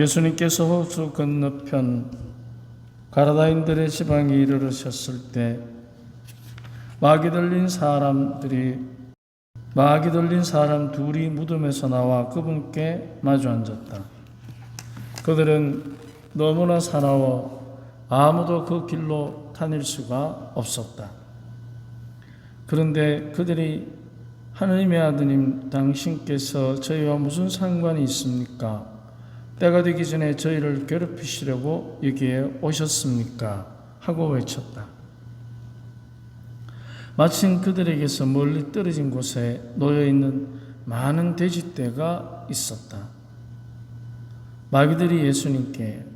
예수님께서 호수 건너편 가라다인들의 지방에 이르르셨을 때 마귀 들린 사람들이 마귀 들린 사람 둘이 무덤에서 나와 그분께 마주 앉았다. 그들은 너무나 사나워 아무도 그 길로 다닐 수가 없었다. 그런데 그들이 하느님의 아드님 당신께서 저희와 무슨 상관이 있습니까? 때가 되기 전에 저희를 괴롭히시려고 여기에 오셨습니까? 하고 외쳤다. 마침 그들에게서 멀리 떨어진 곳에 놓여 있는 많은 돼지떼가 있었다. 마귀들이 예수님께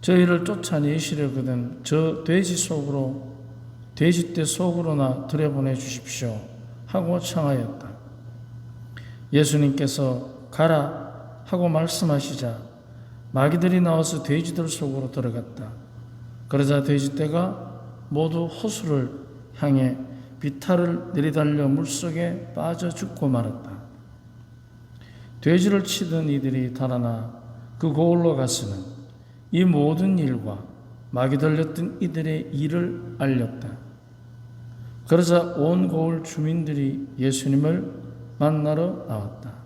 저희를 쫓아내시려거든 저 돼지 속으로 돼지떼 속으로나 들여보내 주십시오 하고 청하였다. 예수님께서 가라 하고 말씀하시자 마귀들이 나와서 돼지들 속으로 들어갔다. 그러자 돼지떼가 모두 호수를 향해 비탈을 내리달려 물속에 빠져 죽고 말았다. 돼지를 치던 이들이 달아나 그 고을로 가서는 이 모든 일과 마귀 들렸던 이들의 일을 알렸다. 그러자 온 고을 주민들이 예수님을 만나러 나왔다.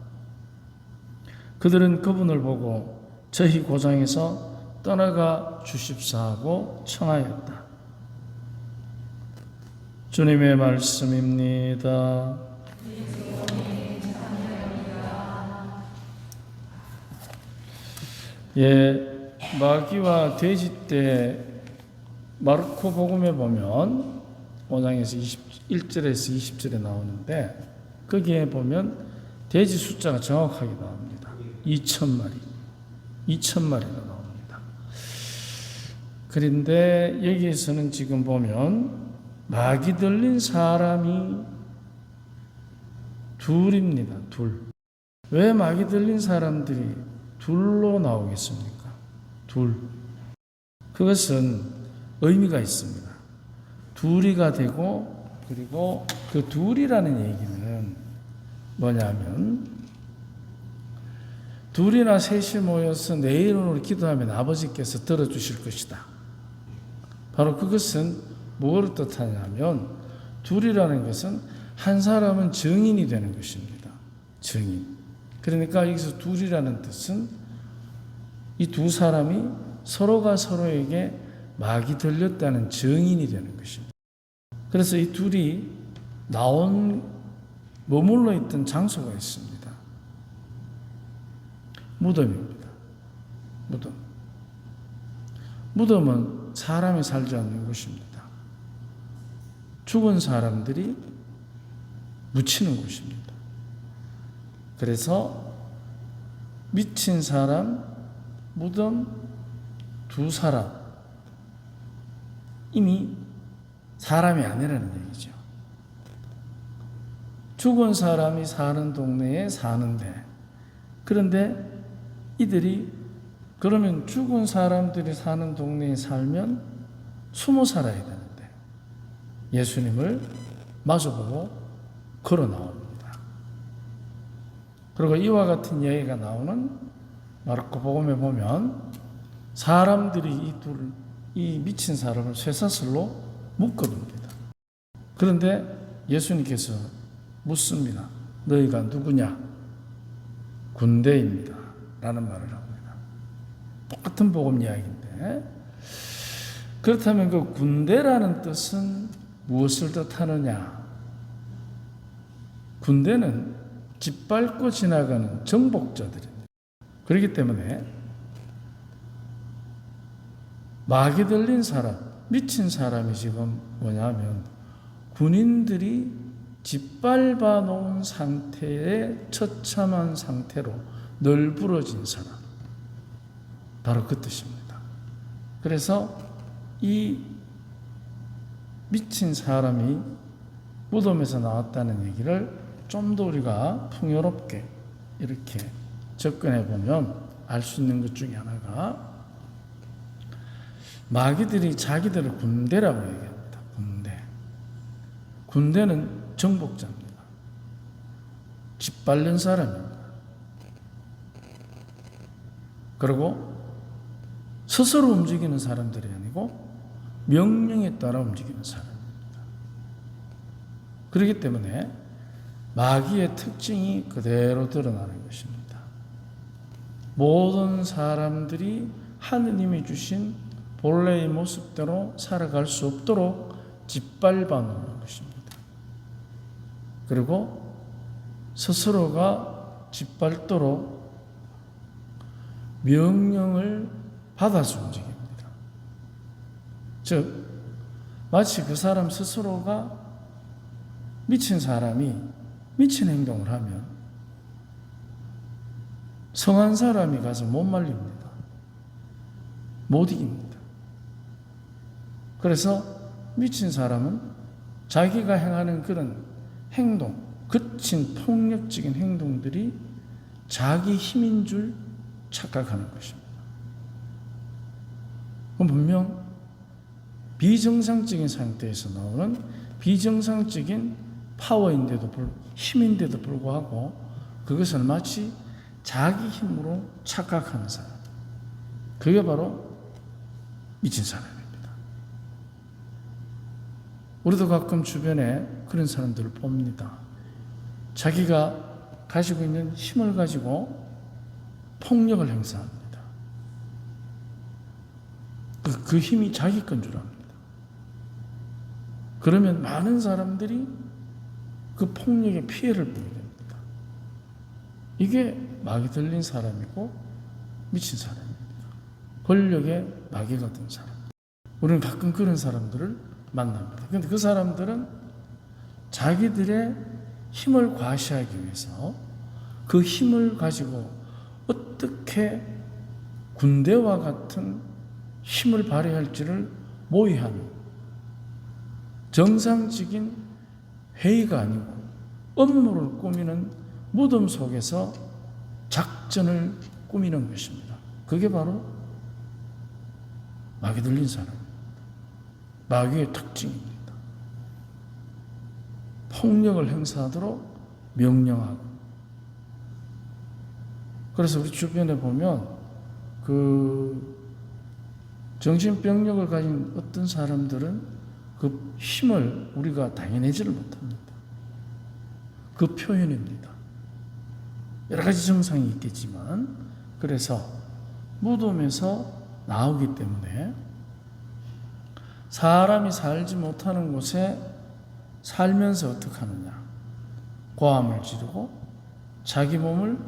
그들은 그분을 보고 저희 고장에서 떠나가 주십사 하고 청하였다. 주님의 말씀입니다. 예, 마귀와 돼지 때 마르코 복음에 보면 5장에서 21절에서 20절에 나오는데 거기에 보면 돼지 숫자가 정확하게 나옵니다. 2천 마리. 2천 마리가 나옵니다. 그런데 여기에서는 지금 보면 마귀 들린 사람이 둘입니다. 둘. 왜 마귀 들린 사람들이 둘로 나오겠습니까? 둘. 그것은 의미가 있습니다. 둘이가 되고 그리고 그 둘이라는 얘기는 뭐냐면 둘이나 셋이 모여서 내 이름으로 기도하면 아버지께서 들어주실 것이다. 바로 그것은 무엇을 뜻하냐면 둘이라는 것은 한 사람은 증인이 되는 것입니다. 증인. 그러니까 여기서 둘이라는 뜻은 이 두 사람이 서로가 서로에게 막이 들렸다는 증인이 되는 것입니다. 그래서 이 둘이 나온 머물러 있던 장소가 있습니다. 무덤입니다. 무덤. 무덤은 사람이 살지 않는 곳입니다. 죽은 사람들이 묻히는 곳입니다. 그래서 미친 사람, 무덤, 두 사람, 이미 사람이 아니라는 얘기죠. 죽은 사람이 사는 동네에 사는데, 그런데 이들이 그러면 죽은 사람들이 사는 동네에 살면 숨어 살아야 되는데, 예수님을 마주보고 걸어 나옵니다. 그리고 이와 같은 얘기가 나오는 마르코 복음에 보면 사람들이 이 둘, 이 미친 사람을 쇠사슬로 묶어둡니다. 그런데 예수님께서 묻습니다. 너희가 누구냐? 군대입니다. 라는 말을 합니다. 똑같은 복음 이야기인데 그렇다면 그 군대라는 뜻은 무엇을 뜻하느냐? 군대는 짓밟고 지나가는 정복자들입니다. 그렇기 때문에 막이 들린 사람, 미친 사람이 지금 뭐냐면 군인들이 짓밟아 놓은 상태의 처참한 상태로 널브러진 사람. 바로 그 뜻입니다. 그래서 이 미친 사람이 무덤에서 나왔다는 얘기를 좀 더 우리가 풍요롭게 이렇게 접근해 보면 알 수 있는 것 중에 하나가 마귀들이 자기들을 군대라고 얘기합니다. 군대. 군대는 정복자입니다. 짓밟는 사람입니다. 그리고 스스로 움직이는 사람들이 아니고 명령에 따라 움직이는 사람입니다. 그렇기 때문에 마귀의 특징이 그대로 드러나는 것입니다. 모든 사람들이 하느님이 주신 본래의 모습대로 살아갈 수 없도록 짓밟아 놓는 것입니다. 그리고 스스로가 짓밟도록 명령을 받아서 움직입니다. 즉, 마치 그 사람 스스로가 미친 사람이 미친 행동을 하면 성한 사람이 가서 못 말립니다. 못 이깁니다. 그래서 미친 사람은 자기가 행하는 그런 행동, 그친 폭력적인 행동들이 자기 힘인 줄 착각하는 것입니다. 분명 비정상적인 상태에서 나오는 비정상적인 파워인데도 불 힘인데도 불구하고 그것을 마치 자기 힘으로 착각하는 사람. 그게 바로 미친 사람입니다. 우리도 가끔 주변에 그런 사람들을 봅니다. 자기가 가지고 있는 힘을 가지고 폭력을 행사합니다. 그, 그 힘이 자기 건 줄 압니다. 그러면 많은 사람들이 그 폭력의 피해를 보게 됩니다. 이게 마귀 들린 사람이고 미친 사람입니다. 권력에 마귀가 든 사람. 우리는 가끔 그런 사람들을 만납니다. 그런데 그 사람들은 자기들의 힘을 과시하기 위해서 그 힘을 가지고 어떻게 군대와 같은 힘을 발휘할지를 모의하는 정상적인 회의가 아니고 업무를 꾸미는 무덤 속에서 작전을 꾸미는 것입니다. 그게 바로 마귀 들린 사람. 마귀의 특징입니다. 폭력을 행사하도록 명령하고. 그래서 우리 주변에 보면 그 정신병력을 가진 어떤 사람들은 그 힘을 우리가 당연하지를 못합니다. 그 표현입니다. 여러 가지 증상이 있겠지만, 그래서 무덤에서 나오기 때문에 사람이 살지 못하는 곳에 살면서 어떻게 하느냐. 고함을 지르고 자기 몸을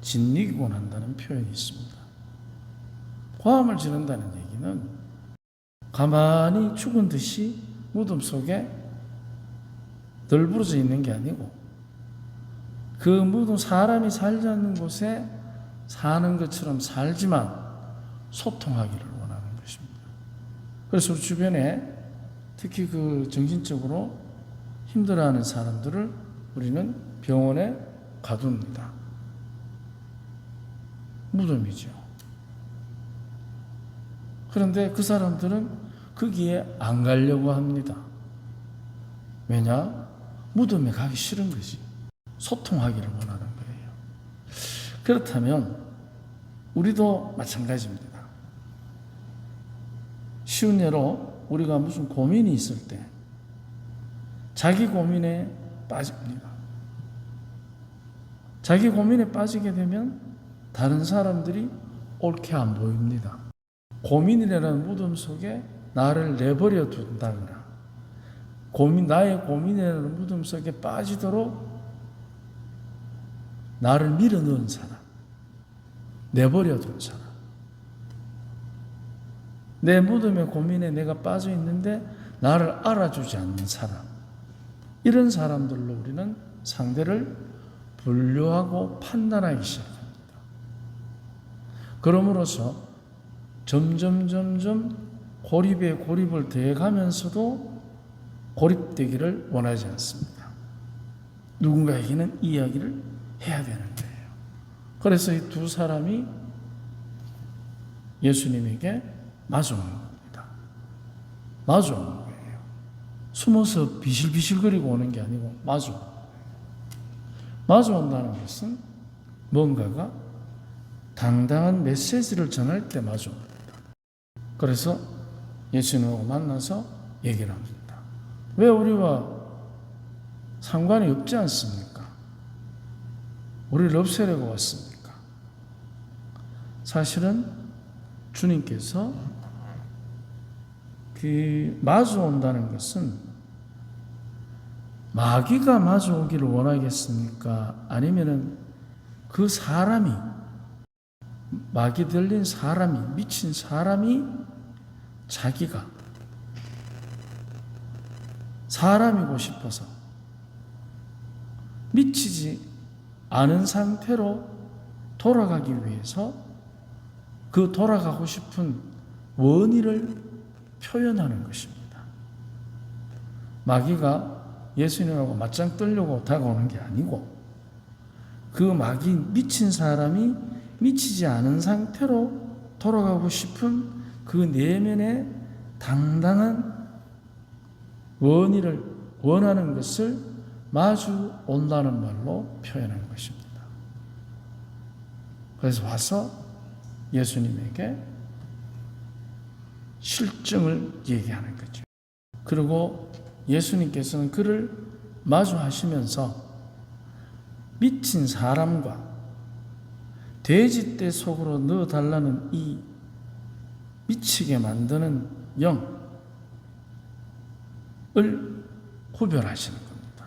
짓이곤 한다는 표현이 있습니다. 고함을 지른다는 얘기는 가만히 죽은 듯이 무덤 속에 널브러져 있는 게 아니고 그 무덤 사람이 살지 않는 곳에 사는 것처럼 살지만 소통하기를 원하는 것입니다. 그래서 주변에 특히 그 정신적으로 힘들어하는 사람들을 우리는 병원에 가둡니다. 무덤이죠. 그런데 그 사람들은 거기에 안 가려고 합니다. 왜냐? 무덤에 가기 싫은 거지. 소통하기를 원하는 거예요. 그렇다면 우리도 마찬가지입니다. 쉬운 예로 우리가 무슨 고민이 있을 때 자기 고민에 빠집니다. 자기 고민에 빠지게 되면 다른 사람들이 옳게 안 보입니다. 고민이라는 무덤 속에 나를 내버려 둔다거나 고민 나의 고민이라는 무덤 속에 빠지도록 나를 밀어넣은 사람, 내버려 둔 사람. 내 무덤의 고민에 내가 빠져 있는데 나를 알아주지 않는 사람. 이런 사람들로 우리는 상대를 분류하고 판단하기 시작합니다. 그러므로서 점점 점점 고립에 고립을 더해가면서도 고립되기를 원하지 않습니다. 누군가에게는 이야기를 해야 되는 거예요. 그래서 이 두 사람이 예수님에게 마주오는 겁니다. 마주오는 거예요. 숨어서 비실비실거리고 오는 게 아니고 마주. 마주온다는 것은 뭔가가 당당한 메시지를 전할 때 마주옵니다. 그래서 예수님하고 만나서 얘기를 합니다. 왜 우리와 상관이 없지 않습니까? 우리를 없애려고 왔습니까? 사실은 주님께서 그 마주 온다는 것은 마귀가 마주 오기를 원하겠습니까? 아니면은 그 사람이 마귀 들린 사람이 미친 사람이 자기가 사람이고 싶어서 미치지 않은 상태로 돌아가기 위해서 그 돌아가고 싶은 원인을 표현하는 것입니다. 마귀가 예수님하고 맞짱 뜨려고 다가오는 게 아니고 그 마귀 미친 사람이 미치지 않은 상태로 돌아가고 싶은 그 내면의 당당한 원인을 원하는 것을 마주 온다는 말로 표현한 것입니다. 그래서 와서 예수님에게 실증을 얘기하는 거죠. 그리고 예수님께서는 그를 마주하시면서 미친 사람과 돼지떼 속으로 넣어달라는 이 미치게 만드는 영을 구별하시는 겁니다.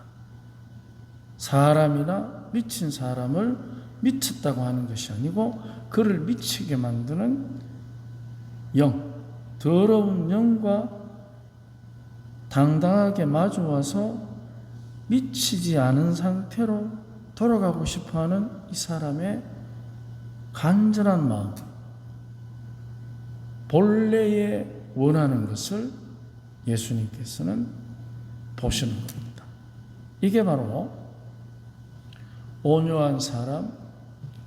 사람이나 미친 사람을 미쳤다고 하는 것이 아니고 그를 미치게 만드는 영, 더러운 영과 당당하게 마주와서 미치지 않은 상태로 돌아가고 싶어 하는 이 사람의 간절한 마음, 본래에 원하는 것을 예수님께서는 보시는 겁니다. 이게 바로 온유한 사람,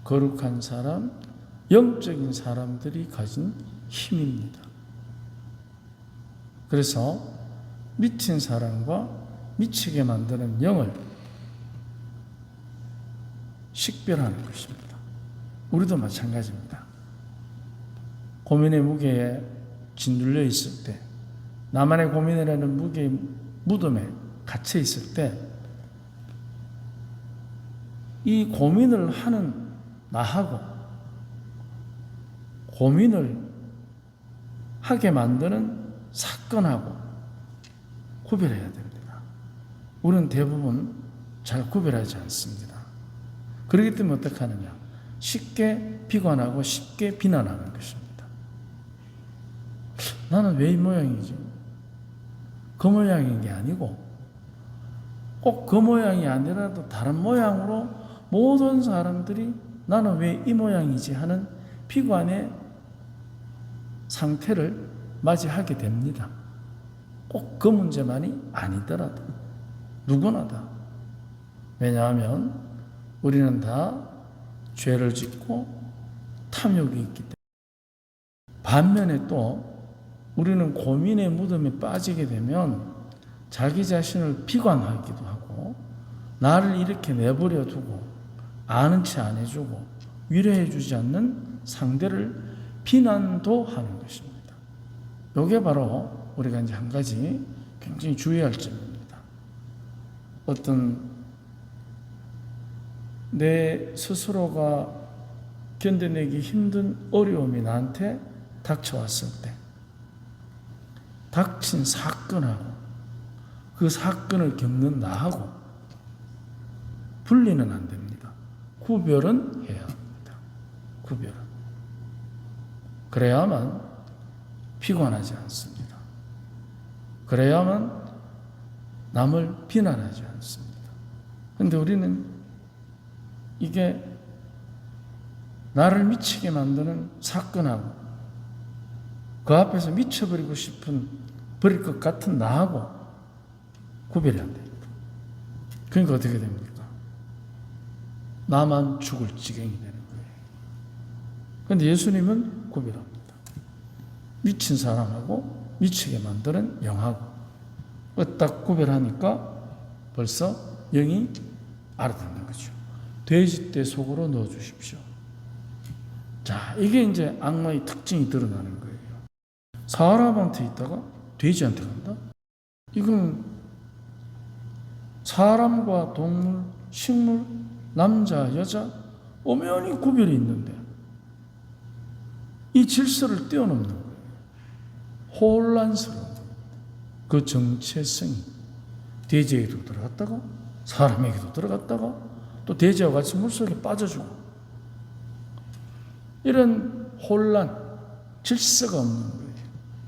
거룩한 사람, 영적인 사람들이 가진 힘입니다. 그래서 미친 사람과 미치게 만드는 영을 식별하는 것입니다. 우리도 마찬가지입니다. 고민의 무게에 짓눌려 있을 때, 나만의 고민이라는 무게 무덤에 갇혀 있을 때, 이 고민을 하는 나하고 고민을 하게 만드는 사건하고 구별해야 됩니다. 우리는 대부분 잘 구별하지 않습니다. 그렇기 때문에 어떻게 하느냐? 쉽게 비관하고 쉽게 비난하는 것입니다. 나는 왜 이 모양이지? 그 모양인 게 아니고 꼭 그 모양이 아니라도 다른 모양으로 모든 사람들이 나는 왜 이 모양이지 하는 비관의 상태를 맞이하게 됩니다. 꼭 그 문제만이 아니더라도 누구나 다. 왜냐하면 우리는 다 죄를 짓고 탐욕이 있기 때문에. 반면에 또 우리는 고민의 무덤에 빠지게 되면 자기 자신을 비관하기도 하고 나를 이렇게 내버려 두고 아는 체안 해주고 위로해 주지 않는 상대를 비난도 하는 것입니다. 이게 바로 우리가 이제 한 가지 굉장히 주의할 점입니다. 어떤 내 스스로가 견뎌내기 힘든 어려움이 나한테 닥쳐왔을 때, 닥친 사건하고 그 사건을 겪는 나하고 분리는 안 됩니다. 구별은 해야 합니다. 구별은. 그래야만 피곤하지 않습니다. 그래야만 남을 비난하지 않습니다. 근데 우리는 이게 나를 미치게 만드는 사건하고 그 앞에서 미쳐버리고 싶은 버릴 것 같은 나하고 구별이 안 됩니다. 그러니까 어떻게 됩니까? 나만 죽을 지경이 되는 거예요. 그런데 예수님은 구별합니다. 미친 사람하고 미치게 만드는 영하고 딱 구별하니까 벌써 영이 알아듣는 거죠. 돼지떼 속으로 넣어 주십시오. 자, 이게 이제 악마의 특징이 드러나는 거예요. 사람한테 있다가 돼지한테 간다? 이건 사람과 동물, 식물, 남자, 여자, 엄연히 구별이 있는데 이 질서를 뛰어넘는 거예요. 혼란스러운 그 정체성이 돼지에게도 들어갔다가 사람에게도 들어갔다가 또 돼지와 같이 물속에 빠져주고 이런 혼란, 질서가 없는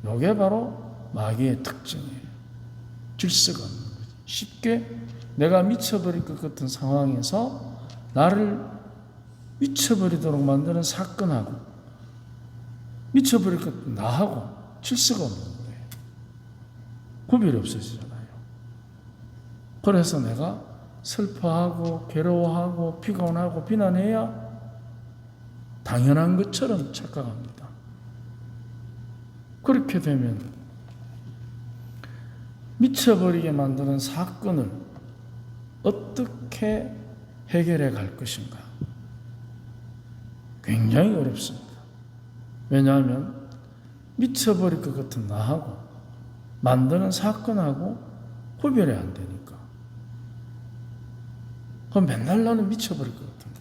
거예요. 이게 바로 마귀의 특징이에요. 질서가 없는 거죠. 쉽게 내가 미쳐버릴 것 같은 상황에서 나를 미쳐버리도록 만드는 사건하고 미쳐버릴 것 나하고 질서가 없는 거예요. 구별이 없어지잖아요. 그래서 내가 슬퍼하고 괴로워하고 피곤하고 비난해야 당연한 것처럼 착각합니다. 그렇게 되면 미쳐버리게 만드는 사건을 어떻게 해결해 갈 것인가? 굉장히 어렵습니다. 왜냐하면 미쳐버릴 것 같은 나하고 만드는 사건하고 구별이 안 되니까. 그럼 맨날 나는 미쳐버릴 것 같은.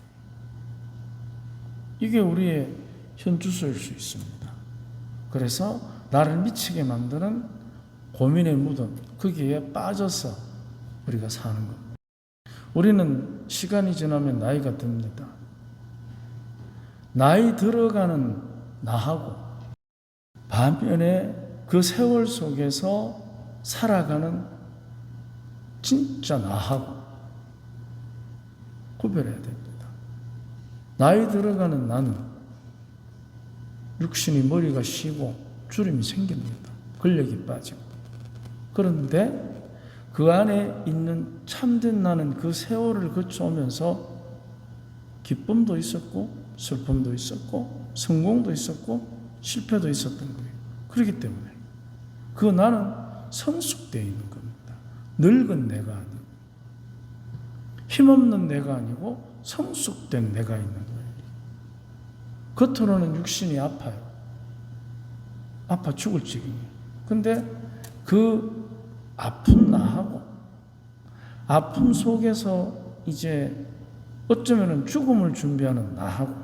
이게 우리의 현주소일 수 있습니다. 그래서 나를 미치게 만드는 고민의 무덤, 거기에 빠져서 우리가 사는 겁니다. 우리는 시간이 지나면 나이가 듭니다. 나이 들어가는 나하고 반면에 그 세월 속에서 살아가는 진짜 나하고 구별해야 됩니다. 나이 들어가는 나는 육신이 머리가 쉬고 주름이 생깁니다. 근력이 빠지고. 그런데 그 안에 있는 참된 나는 그 세월을 거쳐오면서 기쁨도 있었고 슬픔도 있었고 성공도 있었고 실패도 있었던 거예요. 그렇기 때문에 그 나는 성숙되어 있는 겁니다. 늙은 내가 아니고 힘없는 내가 아니고 성숙된 내가 있는 거예요. 겉으로는 육신이 아파요. 아파 죽을 지경이에요. 근데 그 아픈 나하고 아픔 속에서 이제 어쩌면 죽음을 준비하는 나하고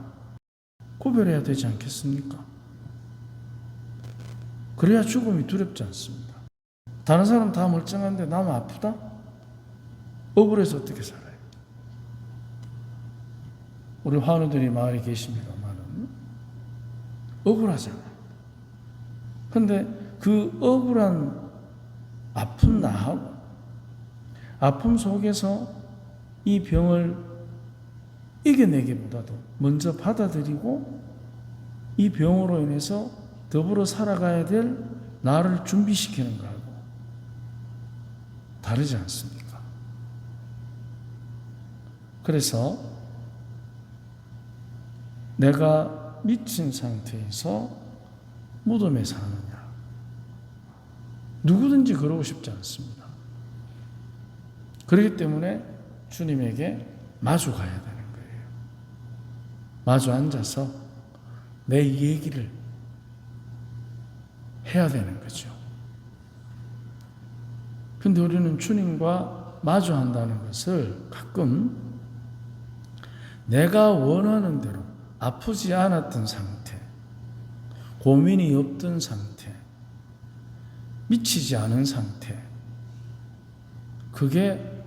구별해야 되지 않겠습니까? 그래야 죽음이 두렵지 않습니다. 다른 사람 다 멀쩡한데 나만 아프다? 억울해서 어떻게 살아요? 우리 환우들이 마을에 계십니다만은 억울하잖아요. 근데 그 억울한 아픈 나하고 아픔 속에서 이 병을 이겨내기보다도 먼저 받아들이고 이 병으로 인해서 더불어 살아가야 될 나를 준비시키는 거하고 다르지 않습니까? 그래서 내가 미친 상태에서 무덤에 사느냐. 누구든지 그러고 싶지 않습니다. 그렇기 때문에 주님에게 마주 가야 되는 거예요. 마주 앉아서 내 얘기를 해야 되는 거죠. 근데 우리는 주님과 마주한다는 것을 가끔 내가 원하는 대로 아프지 않았던 상태, 고민이 없던 상태, 미치지 않은 상태, 그게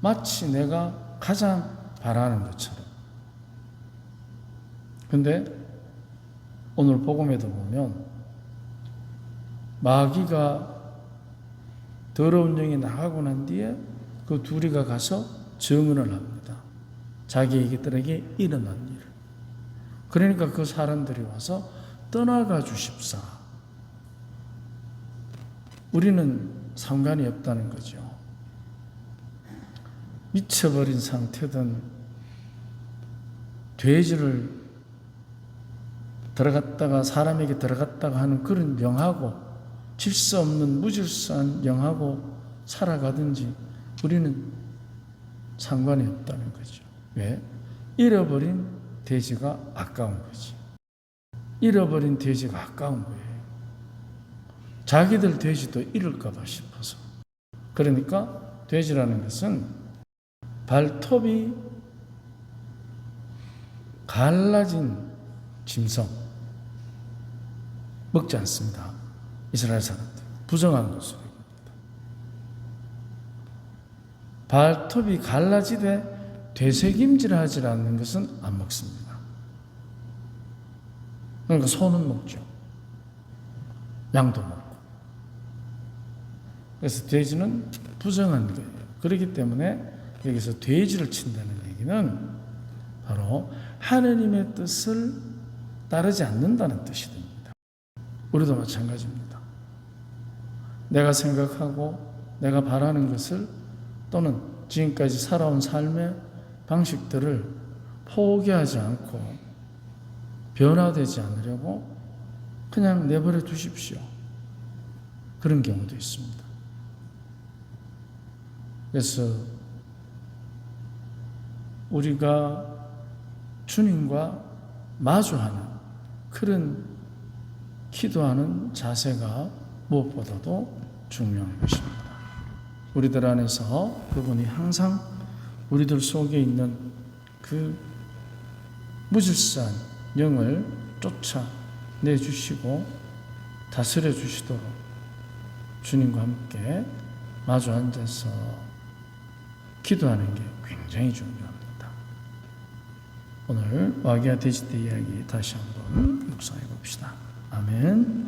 마치 내가 가장 바라는 것처럼. 근데 오늘 복음에도 보면 마귀가 더러운 영이 나가고 난 뒤에 그 둘이가 가서 증언을 합니다. 자기 애기들에게 일어난 일을. 그러니까 그 사람들이 와서 떠나가 주십사. 우리는 상관이 없다는 거죠. 미쳐버린 상태든 돼지를 들어갔다가 사람에게 들어갔다가 하는 그런 영하고 질서 없는 무질서한 영하고 살아가든지 우리는 상관이 없다는 거죠. 왜? 잃어버린 돼지가 아까운 거지. 잃어버린 돼지가 아까운 거예요. 자기들 돼지도 잃을까봐 싶어서. 그러니까 돼지라는 것은 발톱이 갈라진 짐승 먹지 않습니다. 이스라엘 사람들 부정한 것으로 발톱이 갈라지되 되새김질하지 않는 것은 안 먹습니다. 그러니까 소는 먹죠. 양도 먹고. 그래서 돼지는 부정한 거예요. 그렇기 때문에 여기서 돼지를 친다는 얘기는 바로 하느님의 뜻을 따르지 않는다는 뜻이 됩니다. 우리도 마찬가지입니다. 내가 생각하고 내가 바라는 것을 또는 지금까지 살아온 삶의 방식들을 포기하지 않고 변화되지 않으려고 그냥 내버려 두십시오. 그런 경우도 있습니다. 그래서 우리가 주님과 마주하는 그런 기도하는 자세가 무엇보다도 중요한 것입니다. 우리들 안에서 그분이 항상 우리들 속에 있는 그 무질서한 영을 쫓아내 주시고 다스려 주시도록 주님과 함께 마주 앉아서 기도하는 게 굉장히 중요합니다. 오늘 와기야 돼지떼 이야기 다시 한번 묵상해 봅시다. 아멘.